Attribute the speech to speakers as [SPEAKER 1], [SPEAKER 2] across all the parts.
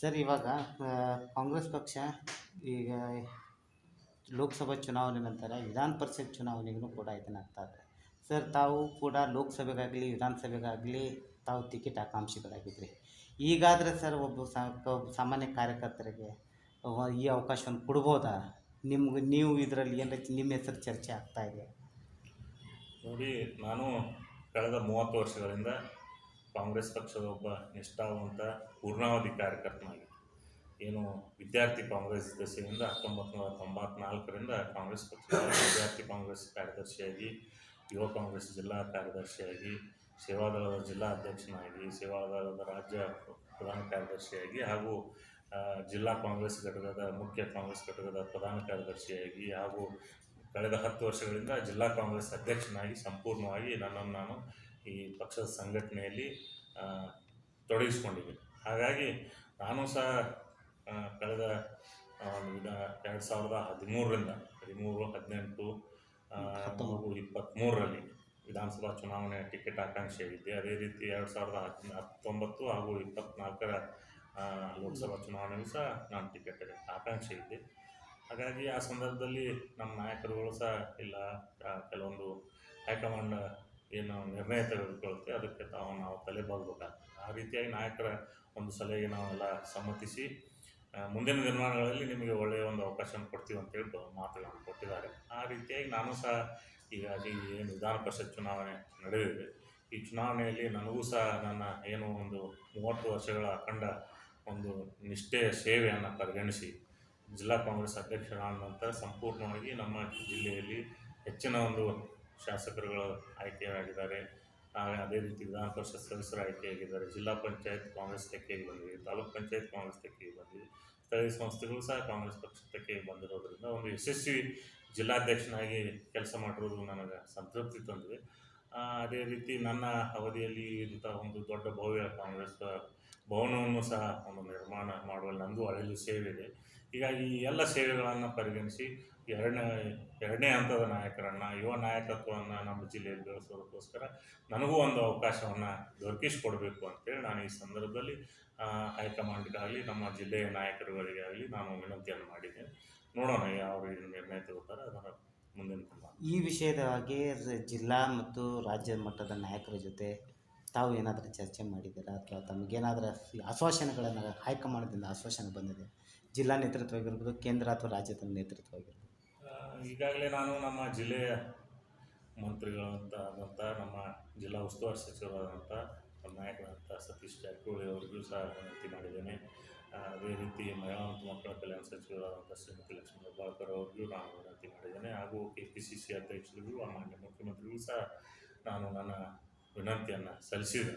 [SPEAKER 1] Sir, ಇವಾಗ ಕಾಂಗ್ರೆಸ್ ಪಕ್ಷ ಈಗ ಲೋಕಸಭಾ ಚುನಾವಣೆ ನಂತರ ವಿಧಾನ ಪರಿಷತ್ ಚುನಾವಣೆಗೂ ಕೂಡ ಇದನ್ನಾಗ್ತಾ ಇದೆ. ಸರ್, ತಾವು ಕೂಡ ಲೋಕಸಭೆಗಾಗಲಿ, ವಿಧಾನಸಭೆಗಾಗಲಿ ತಾವು ಟಿಕೆಟ್ ಆಕಾಂಕ್ಷಿಗಳಾಗಿದ್ರಿ. ಈಗಾದರೆ ಸರ್, ಒಬ್ಬ ಸಾಮಾನ್ಯ ಕಾರ್ಯಕರ್ತರಿಗೆ ಈ ಅವಕಾಶವನ್ನು ಕೊಡ್ಬೋದಾ? ನಿಮ್ಗೆ, ನೀವು ಇದರಲ್ಲಿ ಏನು ನಿಮ್ಮ ಹೆಸರು ಚರ್ಚೆ ಆಗ್ತಾ ಇದೆ?
[SPEAKER 2] ನೋಡಿ, ನಾನು ಕಳೆದ ಮೂವತ್ತು ವರ್ಷಗಳಿಂದ ಕಾಂಗ್ರೆಸ್ ಪಕ್ಷದ ಒಬ್ಬ ನಿಷ್ಠಾವಂತ ಪೂರ್ಣಾವಧಿ ಕಾರ್ಯಕರ್ತನಾಗಿ ಏನು ವಿದ್ಯಾರ್ಥಿ ಕಾಂಗ್ರೆಸ್ ದಶೆಯಿಂದ ಹತ್ತೊಂಬತ್ತು ನೂರ ತೊಂಬತ್ನಾಲ್ಕರಿಂದ ಕಾಂಗ್ರೆಸ್ ಪಕ್ಷದ ವಿದ್ಯಾರ್ಥಿ ಕಾಂಗ್ರೆಸ್ ಕಾರ್ಯದರ್ಶಿಯಾಗಿ, ಯುವ ಕಾಂಗ್ರೆಸ್ ಜಿಲ್ಲಾ ಕಾರ್ಯದರ್ಶಿಯಾಗಿ, ಸೇವಾದಳದ ಜಿಲ್ಲಾ ಅಧ್ಯಕ್ಷನಾಗಿ, ಸೇವಾದಳದ ರಾಜ್ಯ ಪ್ರಧಾನ ಕಾರ್ಯದರ್ಶಿಯಾಗಿ ಹಾಗೂ ಜಿಲ್ಲಾ ಕಾಂಗ್ರೆಸ್ ಘಟಕದ ಮುಖ್ಯ ಕಾಂಗ್ರೆಸ್ ಘಟಕದ ಪ್ರಧಾನ ಕಾರ್ಯದರ್ಶಿಯಾಗಿ ಹಾಗೂ, ಕಳೆದ ಹತ್ತು ವರ್ಷಗಳಿಂದ ಜಿಲ್ಲಾ ಕಾಂಗ್ರೆಸ್ ಅಧ್ಯಕ್ಷನಾಗಿ ಸಂಪೂರ್ಣವಾಗಿ ನನ್ನನ್ನು ನಾನು ಈ ಪಕ್ಷದ ಸಂಘಟನೆಯಲ್ಲಿ ತೊಡಗಿಸ್ಕೊಂಡಿದ್ದೀನಿ. ಹಾಗಾಗಿ ನಾನು ಸಹ ಕಳೆದ ಒಂದು ವಿಧ ಎರಡು ಸಾವಿರದ ಹದಿಮೂರರಿಂದ ಹದಿಮೂರು ಹದಿನೆಂಟು ಇಪ್ಪತ್ತ್ಮೂರರಲ್ಲಿ ವಿಧಾನಸಭಾ ಚುನಾವಣೆ ಟಿಕೆಟ್ ಆಕಾಂಕ್ಷಿಯಾಗಿದ್ದೆ ಅದೇ ರೀತಿ ಎರಡು ಸಾವಿರದ ಹತ್ ಹತ್ತೊಂಬತ್ತು ಹಾಗೂ ಇಪ್ಪತ್ತ್ನಾಲ್ಕರ ಲೋಕಸಭಾ ಚುನಾವಣೆಗೂ ಸಹ ನಾನು ಟಿಕೆಟ್ ಆಕಾಂಕ್ಷೆ ಇದ್ದೆ ಹಾಗಾಗಿ ಆ ಸಂದರ್ಭದಲ್ಲಿ ನಮ್ಮ ನಾಯಕರುಗಳು ಸಹ ಇಲ್ಲ ಕೆಲವೊಂದು ಹೈಕಮಾಂಡ್ ಏನು ನಿರ್ಣಯ ತೆಗೆದುಕೊಳ್ಳುತ್ತೆ, ಅದಕ್ಕೆ ತಾವು ನಾವು ತಲೆ ಬಾಗಬೇಕಾಗ್ತದೆ. ಆ ರೀತಿಯಾಗಿ ನಾಯಕರ ಒಂದು ಸಲಹೆಗೆ ನಾವೆಲ್ಲ ಸಮ್ಮತಿಸಿ ಮುಂದಿನ ದಿನಮಾನಗಳಲ್ಲಿ ನಿಮಗೆ ಒಳ್ಳೆಯ ಒಂದು ಅವಕಾಶವನ್ನು ಕೊಡ್ತೀವಿ ಅಂತೇಳಿ ಮಾತುಗಳನ್ನು ಕೊಟ್ಟಿದ್ದಾರೆ. ಆ ರೀತಿಯಾಗಿ ನಾನು ಸಹ ಈಗ ಏನು ವಿಧಾನ ಪರಿಷತ್ ಚುನಾವಣೆ ನಡೆದಿದೆ. ಈ ಚುನಾವಣೆಯಲ್ಲಿ ನನಗೂ ಸಹ ನನ್ನ ಏನು ಒಂದು ಮೂವತ್ತು ವರ್ಷಗಳ ಅಖಂಡ ಒಂದು ನಿಷ್ಠೆಯ ಸೇವೆಯನ್ನು ಪರಿಗಣಿಸಿ ಜಿಲ್ಲಾ ಕಾಂಗ್ರೆಸ್ ಅಧ್ಯಕ್ಷರಾದ ನಂತರ ಸಂಪೂರ್ಣವಾಗಿ ನಮ್ಮ ಜಿಲ್ಲೆಯಲ್ಲಿ ಹೆಚ್ಚಿನ ಒಂದು ಶಾಸಕರುಗಳು ಆಯ್ಕೆಯಾಗಿದ್ದಾರೆ. ಅದೇ ರೀತಿ ವಿಧಾನ ಪರಿಷತ್ ಸದಸ್ಯರು ಆಯ್ಕೆಯಾಗಿದ್ದಾರೆ. ಜಿಲ್ಲಾ ಪಂಚಾಯತ್ ಕಾಂಗ್ರೆಸ್ ತೆಕ್ಕೆಗೆ ಬಂದಿದೆ. ತಾಲೂಕ್ ಪಂಚಾಯತ್ ಕಾಂಗ್ರೆಸ್ ತೆಕ್ಕೆಗೆ ಬಂದಿದೆ. ಸ್ಥಳೀಯ ಸಂಸ್ಥೆಗಳು ಸಹ ಕಾಂಗ್ರೆಸ್ ಪಕ್ಷ ತೆಕ್ಕೆಗೆ ಬಂದಿರೋದ್ರಿಂದ ಒಂದು ಯಶಸ್ವಿ ಜಿಲ್ಲಾಧ್ಯಕ್ಷನಾಗಿ ಕೆಲಸ ಮಾಡಿರೋದು ನನಗೆ ಸಂತೃಪ್ತಿ ತಂದಿದೆ. ಅದೇ ರೀತಿ ನನ್ನ ಅವಧಿಯಲ್ಲಿ ಇಂಥ ಒಂದು ದೊಡ್ಡ ಭವ್ಯ ಕಾಂಗ್ರೆಸ್ ಭವನವನ್ನು ಸಹ ಒಂದು ನಿರ್ಮಾಣ ಮಾಡುವಲ್ಲಿ ನಂದು ಅಳೆಯಲು ಸೇವೆ ಇದೆ ಹೀಗಾಗಿ ಈ ಎಲ್ಲ ಸೇವೆಗಳನ್ನು ಪರಿಗಣಿಸಿ ಎರಡನೇ ಎರಡನೇ ಹಂತದ ನಾಯಕರನ್ನು, ಯುವ ನಾಯಕತ್ವವನ್ನು ನಮ್ಮ ಜಿಲ್ಲೆಯಲ್ಲಿ ಬೆಳೆಸೋದಕ್ಕೋಸ್ಕರ ನನಗೂ ಒಂದು ಅವಕಾಶವನ್ನು ದೊರಕಿಸಿಕೊಡಬೇಕು ಅಂತೇಳಿ ನಾನು ಈ ಸಂದರ್ಭದಲ್ಲಿ ಹೈಕಮಾಂಡ್ಗಾಗಲಿ ನಮ್ಮ ಜಿಲ್ಲೆಯ ನಾಯಕರುಗಳಿಗಾಗಲಿ ನಾನು ವಿನಂತಿಯನ್ನು ಮಾಡಿದ್ದೇನೆ. ನೋಡೋಣ ಯಾವ ನಿರ್ಣಯ ತಗೋತಾರೆ ಅದರ ಮುಂದಿನ ಕ್ರಮ
[SPEAKER 1] ಈ ವಿಷಯದ ಬಗ್ಗೆ ರ- ಜಿಲ್ಲಾ ಮತ್ತು ರಾಜ್ಯ ಮಟ್ಟದ ನಾಯಕರ ಜೊತೆ ತಾವು ಏನಾದರೂ ಚರ್ಚೆ ಮಾಡಿದ್ದೀರಾ? ಅಥವಾ ತಮಗೇನಾದರೂ ಆಶ್ವಾಸನೆಗಳನ್ನು ಹೈಕಮಾಂಡ್ದಿಂದ ಆಶ್ವಾಸನೆ ಬಂದಿದೆ. ಜಿಲ್ಲಾ ನೇತೃತ್ವವಾಗಿರ್ಬೋದು ಕೇಂದ್ರ ಅಥವಾ ರಾಜ್ಯದ ನೇತೃತ್ವವಾಗಿರ್ಬೋದು.
[SPEAKER 2] ಆ, ಈಗಾಗಲೇ ನಾನು ನಮ್ಮ ಜಿಲ್ಲೆಯ ಮಂತ್ರಿಗಳಂತ ಆದಂಥ ನಮ್ಮ ಜಿಲ್ಲಾ ಉಸ್ತುವಾರಿ ಸಚಿವರಾದಂಥ ನಮ್ಮ ನಾಯಕರಾದಂಥ ಸತೀಶ್ ಜಾರಕಿಹೊಳಿ ಅವರಿಗೂ ಸಹ ವಿನಂತಿ ಮಾಡಿದ್ದೇನೆ. ಅದೇ ರೀತಿ ಮಹಿಳಾ ಮತ್ತು ಮಕ್ಕಳ ಕಲ್ಯಾಣ ಸಚಿವರಾದಂಥ ಶ್ರೀಮತಿ ಲಕ್ಷ್ಮೀ ಹೆಬ್ಬಾಳ್ಕರ್ ಅವರಿಗೂ ನಾನು ವಿನಂತಿ ಮಾಡಿದ್ದೇನೆ. ಹಾಗೂ ಕೆ ಪಿ ಸಿ ಸಿ ಅಧ್ಯಕ್ಷರಿಗೂ ಆ ಮಾನ್ಯ ಮುಖ್ಯಮಂತ್ರಿಗೂ ಸಹ ನಾನು ನನ್ನ ವಿನಂತಿಯನ್ನು ಸಲ್ಲಿಸಿದೆ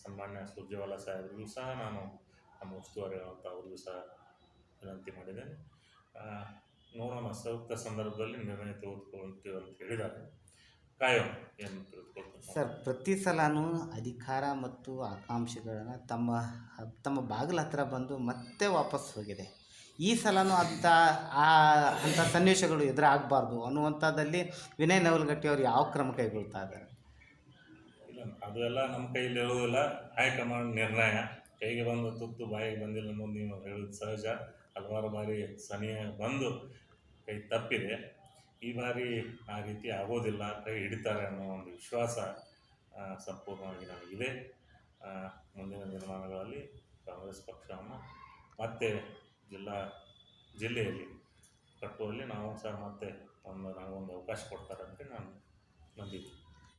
[SPEAKER 2] ಸನ್ಮಾನ್ಯ ಸುರ್ಜೇವಾಲಾ ಸಾಹೇಬರಿಗೂ ಸಹ ನಾನು ನಮ್ಮ ಉಸ್ತುವಾರಿ ಅಂತ ಅವರಿಗೂ ಸಹ ವಿನಂತಿ ಮಾಡಿದ್ದೇನೆ. ನೋಡೋಣ ಸೂಕ್ತ ಸಂದರ್ಭದಲ್ಲಿ ನಿರ್ಣಯ ತೆಗೆದುಕೊಳ್ತೀವಿ ಅಂತ ಹೇಳಿದ್ದಾರೆ. ಕಾಯೋಣ ಏನು
[SPEAKER 1] ಸರ್, ಪ್ರತಿ ಸಲನೂ ಅಧಿಕಾರ ಮತ್ತು ಆಕಾಂಕ್ಷೆಗಳನ್ನು ತಮ್ಮ ತಮ್ಮ ಬಾಗಿಲ ಹತ್ರ ಬಂದು ಮತ್ತೆ ವಾಪಸ್ ಹೋಗಿದೆ. ಈ ಸಲನೂ ಅಂಥ ಆ ಅಂಥ ಸನ್ನಿವೇಶಗಳು ಎದುರಾಗಬಾರ್ದು ಅನ್ನುವಂಥದ್ದಲ್ಲಿ ವಿನಯ್ ನವಲಗಟ್ಟಿ ಅವರು ಯಾವ ಕ್ರಮ ಕೈಗೊಳ್ತಾ ಇದ್ದಾರೆ?
[SPEAKER 2] ಅದೆಲ್ಲ ನಮ್ಮ ಕೈಯಲ್ಲಿ ಇರುವುದಿಲ್ಲ ಹೈಕಮಾಂಡ್ ನಿರ್ಣಯ. ಕೈಗೆ ಬಂದ ತುತ್ತು ಬಾಯಿಗೆ ಬಂದಿಲ್ಲ ಅನ್ನೋದು ನೀವು ಹೇಳೋದು ಸಹಜ. ಹಲವಾರು ಬಾರಿ ಸನಿಹ ಬಂದು ಕೈ ತಪ್ಪಿದೆ. ಈ ಬಾರಿ ಆ ರೀತಿ ಆಗೋದಿಲ್ಲ ಕೈ ಹಿಡಿತಾರೆ ಅನ್ನೋ ಒಂದು ವಿಶ್ವಾಸ ಸಂಪೂರ್ಣವಾಗಿ ನನಗಿದೆ ಮುಂದಿನ ದಿನಮಾನಗಳಲ್ಲಿ ಕಾಂಗ್ರೆಸ್ ಪಕ್ಷವನ್ನು ಮತ್ತೆ ಜಿಲ್ಲಾ ಜಿಲ್ಲೆಯಲ್ಲಿ ಕಟ್ಟುವಲ್ಲಿ ನಾವು ಸಹ ಮತ್ತೆ ಒಂದು ನನಗೊಂದು ಅವಕಾಶ ಕೊಡ್ತಾರೆ ಅಂತ ನಾನು ನಂಬಿದ್ದೀನಿ